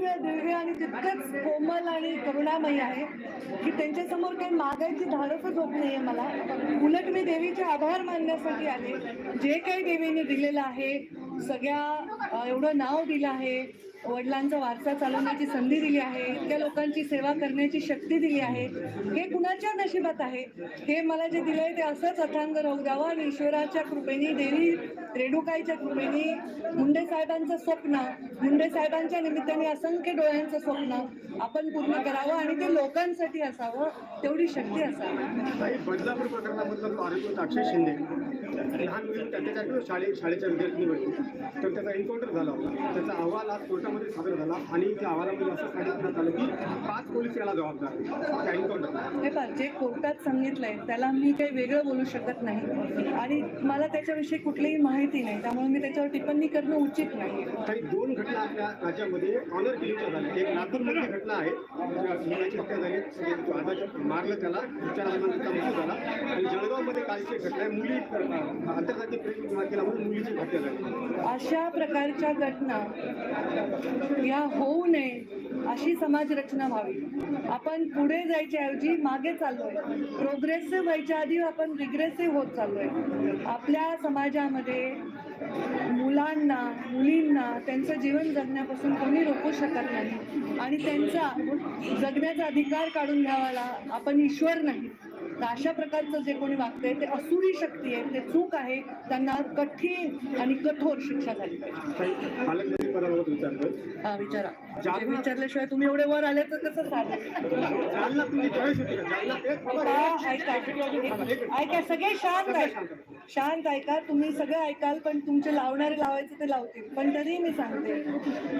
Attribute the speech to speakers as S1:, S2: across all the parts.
S1: भव्य दिव्य आणि तितकंच कोमल आणि करुणामयी आहे की त्यांच्यासमोर काही मागायची धाडसच होत नाहीये मला. उलट मी देवीचे आभार मानण्यासाठी आले. जे काही देवीने दिलेलं आहे सगळ्या एवढं नाव दिलं आहे वडिलांचा वारसा चालवण्याची संधी दिली आहे इतक्या लोकांची सेवा करण्याची शक्ती दिली आहे हे कुणाच्या नशिबात आहे? हे मला जे दिलंय ते असंच अथांग राहू द्यावं आणि ईश्वराच्या कृपेने देवी रेणुकाईच्या कृपेने मुंडे साहेबांचं स्वप्न मुंडे साहेबांच्या निमित्ताने असंख्य डोळ्यांचं स्वप्न आपण पूर्ण करावं आणि ते लोकांसाठी असावं तेवढी शक्ती असावी.
S2: बदलापूर प्रकरणाबद्दल आरोपी अक्षय शिंदे लहान मुली त्याच्या शाळे शाळेच्या विद्यार्थिनीवरती तर त्याचा एन्काउंटर झाला होता. त्याचा अहवाल आज कोर्टामध्ये सादर झाला. आणि त्या अहवालामध्ये असं सांगितलं आलं की पाच पोलीस याला जबाबदार एन्काउंटर
S1: हे पहा जे कोर्टात सांगितलंय त्याला मी काही वेगळं बोलू शकत नाही. आणि मला त्याच्याविषयी कुठलीही माहिती नाही. त्यामुळे मी त्याच्यावर टिप्पणी करणं उचित नाही.
S2: काही दोन घटना आपल्या राज्यामध्ये ऑनर किलिंगच्या झाल्या. एक नागपूरमधली घटना आहे. मुलाची हत्या झाली. मारलं त्याला. त्याचा मृत्यू झाला. आणि जळगावमध्ये कालची घटना आहे. मुली आंतरजातीय प्रेम केला म्हणून मुलीची हत्या झाली.
S1: अशा प्रकारच्या घटना या होऊ नये अशी समाज रचना व्हावी. आपण पुढे जायच्या ऐवजी मागे चाललोय. प्रोग्रेसिव्ह व्हायच्या आधी आपण रिग्रेसिव्ह होत चाललोय. आपल्या समाजामध्ये मुलांना मुलींना त्यांचं जीवन जगण्यापासून कोणी रोखू शकत नाही. आणि त्यांचा जगण्याचा अधिकार काढून घ्यावाला आपण ईश्वर नाही. तर अशा प्रकारचं जे कोणी वागतंय ते असुरी शक्ती आहे ते चूक आहे. त्यांना कठीण आणि कठोर शिक्षा झाली पाहिजे.
S2: विचारलं?
S1: हा विचारा.
S2: जालना-
S1: जे विचारल्याशिवाय तुम्ही एवढे वर आले तर कसं
S2: तुम्ही
S1: आता ऐका. ऐका सगळे शांत ऐका शांत ऐका. तुम्ही सगळं ऐकाल पण तुमचे लावणारे लावायचे ते लावतील. पण तरी मी सांगते.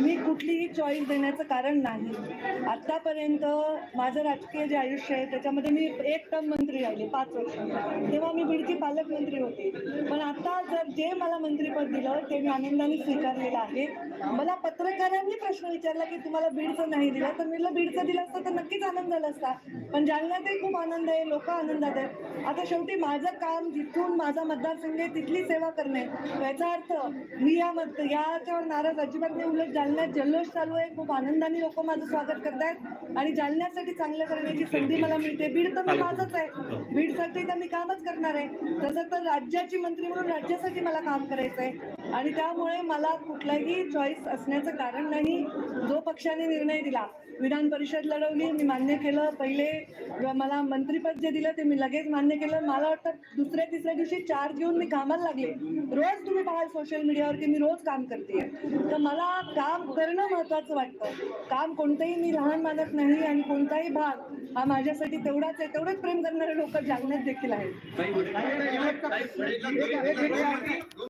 S1: मी कुठलीही चॉईस देण्याचं कारण नाही. आतापर्यंत माझं राजकीय जे आयुष्य आहे त्याच्यामध्ये मी एक टर्म मंत्री राहिले पाच वर्ष. तेव्हा मी बीडची पालकमंत्री होते. पण आता जर जे मला मंत्रीपद दिलं ते मी आनंदाने स्वीकारलेलं आहे. मला पत्रकारांनी प्रश्न विचारला की तुम्हाला बीडचं नाही दिलं तर मी बीडचं दिलं असतं तर नक्कीच आनंद झाला असता. पण जालन्यातही खूप आनंद आहे लोक आनंदात आहेत. आता शेवटी माझं काम जिथून माझा मतदारसंघ आहे तिथली सेवा करणे. याचा अर्थ मी या मत याच्यावर नाराज अजिबात नाही उलट जालन्यात जल्लोष चालू आहे. खूप आनंदाने लोक माझं स्वागत करतायत. आणि जालन्यासाठी चांगलं करण्याची संधी मला मिळते. बीड तर मी माझंच आहे. बीडसाठी तर मी कामच करणार आहे. तसं तर राज्याची मंत्री म्हणून राज्यासाठी मला काम करायचं आहे आणि त्यामुळे मला कुठलाही चॉईस असण्याचं कारण नाही. जो पक्षाने निर्णय दिला विधान परिषद लढवली मी मान्य केलं. पहिले मला मंत्रीपद जे दिलं ते मी लगेच मान्य केलं. मला वाटतं दुसऱ्या तिसऱ्या दिवशी चार घेऊन मी कामाला लागले. रोज तुम्ही पाहाल सोशल मीडियावर की मी रोज काम करते तर मला काम करणं महत्वाचं वाटतं. काम कोणतंही मी लहान मानत नाही आणि कोणताही भाग हा माझ्यासाठी तेवढाच आहे तेवढंच प्रेम करणारे लोक जालन्यात देखील आहेत.